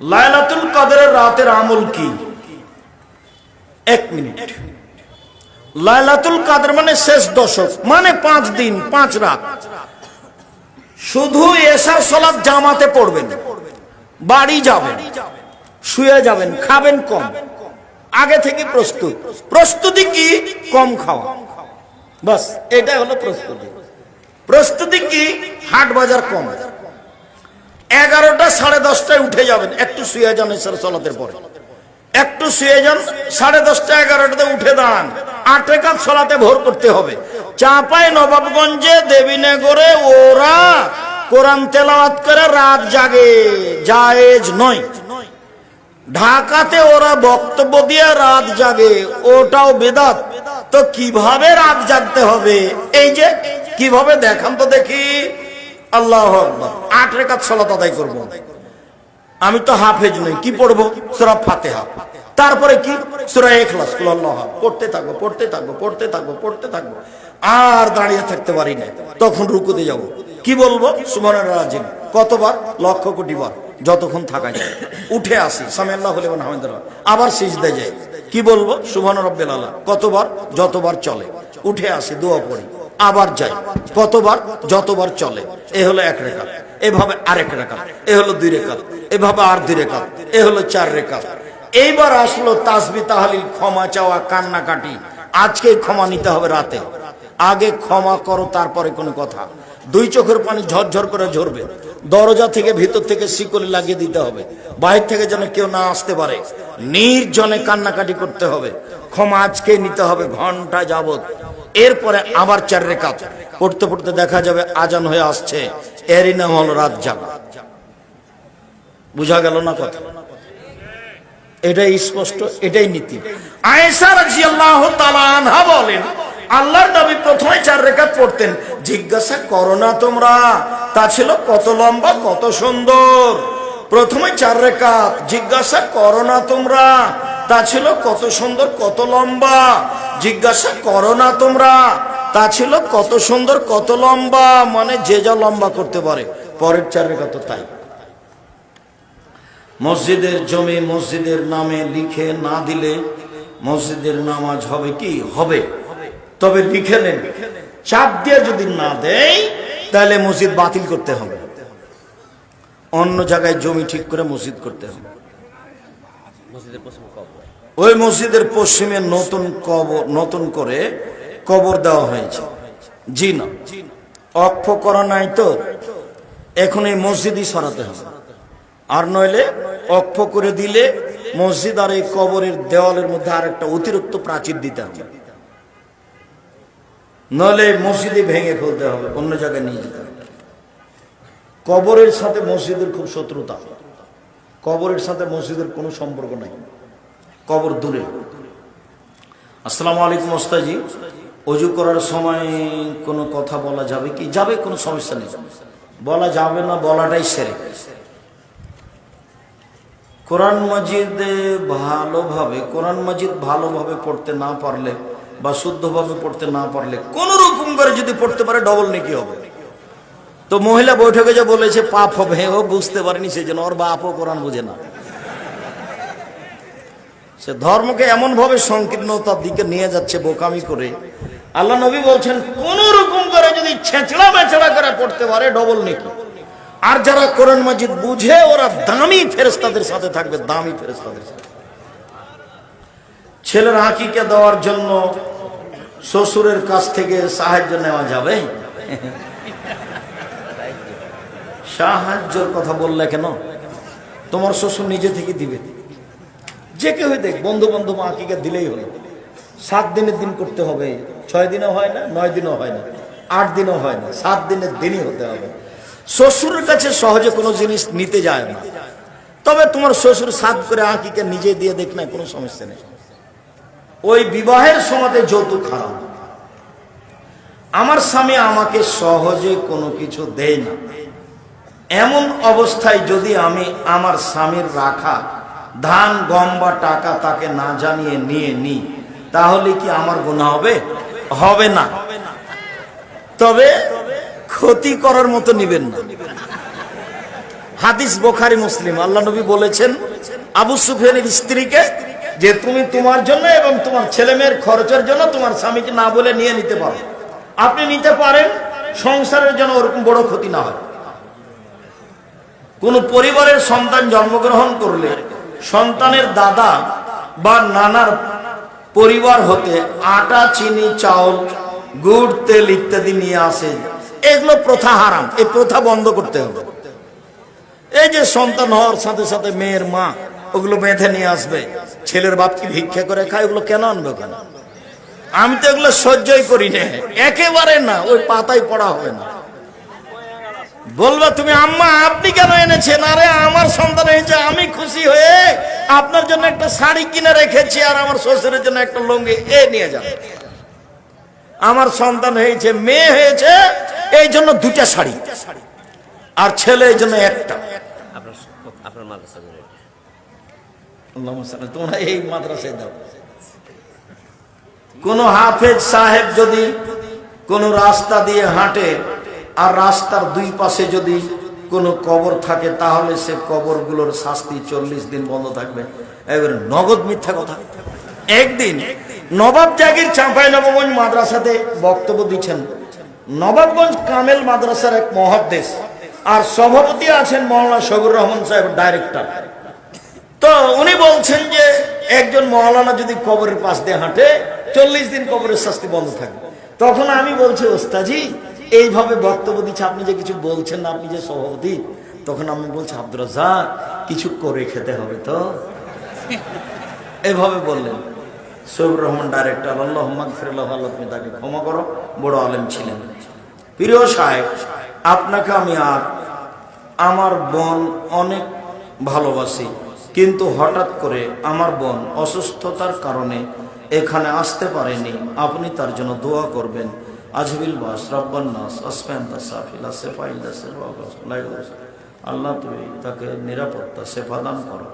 লাইলাতুল কাদরের রাতের আমল কি? এক মিনিট। লাইলাতুল কাদের মানে শেষ দশক মানে পাঁচ দিন, পাঁচ রাত। শুধু এসার সলাৎ জামাতে পড়বেন, বাড়ি যাবেন, শুয়ে যাবেন, খাবেন কম। আগে থেকে প্রস্তুত। প্রস্তুতি কি? কম খাওয়া। বাস এটা হলো প্রস্তুতি। প্রস্তুতি কি? হাট বাজার কম। এগারোটা সাড়ে দশটায় উঠে যাবেন। একটু শুয়ে যান পরে। একটু শুয়ে যান, সাড়ে দশটা এগারোটাতে উঠে দাঁড়ান। আট কাপ সলাতে ভোর করতে হবে। চাপাই নবাবগঞ্জে দেবীনগরে ওরা কোরআন তেলাওয়াত করে রাত জাগে, জায়েজ নয়। ঢাকাতে ওরা বক্তব্য দিয়ে রাত জাগে, ওটাও বেদাত। তো কীভাবে রাত জাগতে হবে? এই যে, কীভাবে দেখান তো দেখি। আল্লাহ আকবার। আট রেখাত সলাত আদায় করব। আমি তো হাফেজ নই, কি পড়ব? সুরা ফাতেহা। তারপরে কি? সুরা এখলাস আল্লাহ পড়তে থাকব পড়তে থাকব পড়তে থাকব পড়তে থাকব। আর দাঁড়িয়ে থাকতে পারি না। তখন রুকুতে যাব। কি বলব? সুবহানার রাজিম। কতবার? লক্ষ কোটি বার। যতক্ষণ থাকা যায়। উঠে আসি। সামি আল্লাহ হলিমান আবার সিজদে যাই। কি বলব? সুবহান রব্বিল আল্লাহ কতবার? যতবার চলে। উঠে আসি, দোয়া পড়ি। আবার যাই। কতবার? যতবার চলে। এ হলো এক রেখা এভাবে আরেক রেখা এ হলো দুই রেখা এভাবে আর দুই রেখা এ হলো চার রেখা এইবার আসলো তাসবি তাহালিল, ক্ষমা চাওয়া, কান্নাকাটি। আজকে ক্ষমা নিতে হবে রাতে। আগে ক্ষমা করো, তারপরে কোনো কথা। দুই চোখের পানি ঝরঝর করে ঝরবে। দরজা থেকে ভিতর থেকে শিকলি লাগিয়ে দিতে হবে। বাইরে থেকে যেন কেউ না আসতে পারে। নির্জনে কান্নাকাটি করতে হবে। ক্ষমা আজকে নিতে হবে ঘণ্টা যাবত এরপরে আবার চার রেখাত। পড়তে পড়তে দেখা যাবে আজান হয়ে আসছে। এরই নাম হলো রাত জাগা। বুঝা গেল না কথা? এটাই স্পষ্ট, এটাই নীতি। আনহা বলেন, আল্লাহর নবী প্রথমে চার রেখাত পড়তেন। জিজ্ঞাসা করো না তোমরা, তা ছিল কত লম্বা, কত সুন্দর। প্রথমে চার রেখাত, জিজ্ঞাসা করো না তোমরা, তা ছিল কত সুন্দর, কত লম্বা। জিজ্ঞাসা করো না তোমরা। তা ছিল কত সুন্দর, কত লম্বা মানে যে যা লম্বা করতে পারে। পরের চার রেখা তো তাই। মসজিদের জমি মসজিদের নামে লিখে না দিলে মসজিদের নামাজ হবে কি? হবে। তবে লিখে নেন। চাপ দিয়ে যদি না দেয়, তাহলে মসজিদ বাতিল করতে হবে। অন্য জায়গায় জমি ঠিক করে মসজিদ করতে হবে। ওই মসজিদের পশ্চিমে নতুন কবর, নতুন করে কবর দেওয়া হয়েছে। জি না। অক্ষ করা নাই তো। এখন এই মসজিদই সরাতে হবে। আর নইলে অক্ষ করে দিলে মসজিদ আর এই কবরের দেওয়ালের মধ্যে আর একটা অতিরিক্ত প্রাচীর দিতে হবে। নইলে মসজিদে ভেঙে ফেলতে হবে, অন্য জায়গায় নিয়ে যেতে হবে। কবরের সাথে মসজিদের খুব শত্রুতা। কবরের সাথে মসজিদের কোনো সম্পর্ক নাই। কবর দূরে। আসসালামু আলাইকুম ওস্তাজি অজু করার সময় কোনো কথা বলা যাবে কি? যাবে, কোনো সমস্যা নেই। বলা যাবে না, বলাটাই সেরে। কোরআন মাজিদ ভালোভাবে, কোরআন মাজিদ ভালোভাবে পড়তে না পারলে বা শুদ্ধভাবে পড়তে না পারলে, কোন রকম করে যদি পড়তে পারে ডবল নাকি হবে। তো মহিলা বৈঠকে যে বলেছে, পাপ হবে ও বুঝতে পারেনি সেই জন্য ওর বাপও কোরআন বুঝে না। সে ধর্মকে এমন ভাবে সংকীর্ণতার দিকে নিয়ে যাচ্ছে বোকামি করে। আল্লাহ নবী বলছেন, কোন রকম করে যদি ছেঁচড়া মেচড়া করে পড়তে পারে ডবল নাকি। আর যারা কোরআন মাজিদ বুঝে, ওরা দামি ফেরেস্তাদের সাথে থাকবে, দামি ফেরেস্তাদের সাথে। ছেলের হাকিকে দেওয়ার জন্য শ্বশুরের কাছ থেকে সাহায্য নেওয়া যাবে? সাহায্যর কথা বললে কেন? তোমার শ্বশুর নিজে থেকে দিবে। যে কেউ দেখ, বন্ধু বান্ধব আঁকিকে দিলেই হলো। সাত দিনের দিন করতে হবে, ছয় দিনও হয় না, নয় দিনও হয় না, আট দিনও হয় না, সাত দিনের দিনই হতে হবে। শ্বশুরের কাছে সহজে কোনো জিনিস নিতে যায় না। তবে তোমার শ্বশুর সাত করে আঁকিকে নিজে দিয়ে দেখ না, কোনো সমস্যা নেই। ওই বিবাহের সময়তে যৌতুক হারাম। আমার স্বামী আমাকে সহজে কোনো কিছু দেয় না। এমন অবস্থায় যদি আমি আমার স্বামীর রাখা ধান, গম বা টাকা তাকে না জানিয়ে নিয়ে নিই তাহলে কি আমার গুণা হবে? হবে না। তবে ক্ষতি করার মতো নিবেন না। হাদিস বোখারি, মুসলিম। আল্লাহ নবী বলেছেন, আবু সুফিয়ানের স্ত্রীকে যে তুমি তোমার জন্য এবং তোমার ছেলে মেয়ের খরচের জন্য তোমার স্বামীকে না বলে নিয়ে নিতে পারো। আপনি নিতে পারেন, সংসারের জন্য ওরকম বড় ক্ষতি না হয়। কোন পরিবারের সন্তান জন্মগ্রহণ করলে সন্তানের দাদা বা নানার পরিবার হতে আটা, চিনি, চাউল, গুড়, তেল ইত্যাদি নিয়ে আসে। এগুলো প্রথা হারাম। এই প্রথা বন্ধ করতে হবে। এই যে সন্তান হওয়ার সাথে সাথে মেয়ের মা, ওগুলো বেঁধে নিয়ে আসবে। ছেলের বাপ কি ভিক্ষা করে খায়? ওগুলো কেন আনবে কেন? আমি তো এগুলো সহ্যই করি না। একেবারে না, ওই পাতায় পড়া হবে না। বলবা তুমি আম্মা আপনি কেন এনেছেন? আরে আমার সন্তান হয়েছে আমি খুশি হয়ে আপনার জন্য একটা শাড়ি কিনে রেখেছি আর আমার শ্বশুরের জন্য একটা লুঙ্গি এ নিয়ে যান আমার সন্তান হয়েছে মেয়ে হয়েছে এই জন্য দুটা শাড়ি আর ছেলে এই জন্য একটা। তোমরা এই মাদ্রাসায় দাও। কোন হাফেজ সাহেব যদি কোন রাস্তা দিয়ে হাঁটে আর রাস্তার দুই পাশে যদি কোনো কবর থাকে, তাহলে সে কবরগুলোর শাস্তি চল্লিশ দিন বন্ধ থাকবে। এবারে নগদ মিথ্যা কথা। একদিন নবাব জাগির চাঁপাই নবগঞ্জ মাদ্রাসাতে বক্তব্য দিচ্ছেন। নবাবগঞ্জ কামেল মাদ্রাসার এক মহাদেশ আর সভাপতি আছেন মৌলানা শবুর রহমান সাহেব, ডাইরেক্টর। তো উনি বলছেন যে একজন মৌলানা যদি কবরের পাশ দিয়ে হাঁটে, চল্লিশ দিন কবরের শাস্তি বন্ধ থাকবে। তখন আমি বলছি ওস্তাজি এইভাবে বক্তব্য দিচ্ছে, আপনি যে কিছু বলছেন না, আপনি যে সভাপতি, তখন আমি বলছি আব্দুল কিছু করে খেতে হবে তো? এভাবে বললেন। সৌর রহমান ডাইরেক্টর আল্লাহ ফিরল্লাহ আল্লাহ তাকে ক্ষমা করো, বড় আলেম ছিলেন। প্রিয় সাহেব, আপনাকে আমি আর আমার বোন অনেক ভালোবাসি, কিন্তু হঠাৎ করে আমার বোন অসুস্থতার কারণে এখানে আসতে পারেনি, আপনি তার জন্য দোয়া করবেন। আজবিল বাস রব্বান নাস আসফান সাফিলা সেফাইল আল্লাহ তুমি তাকে নিরাপত্তা সেফা দান করো।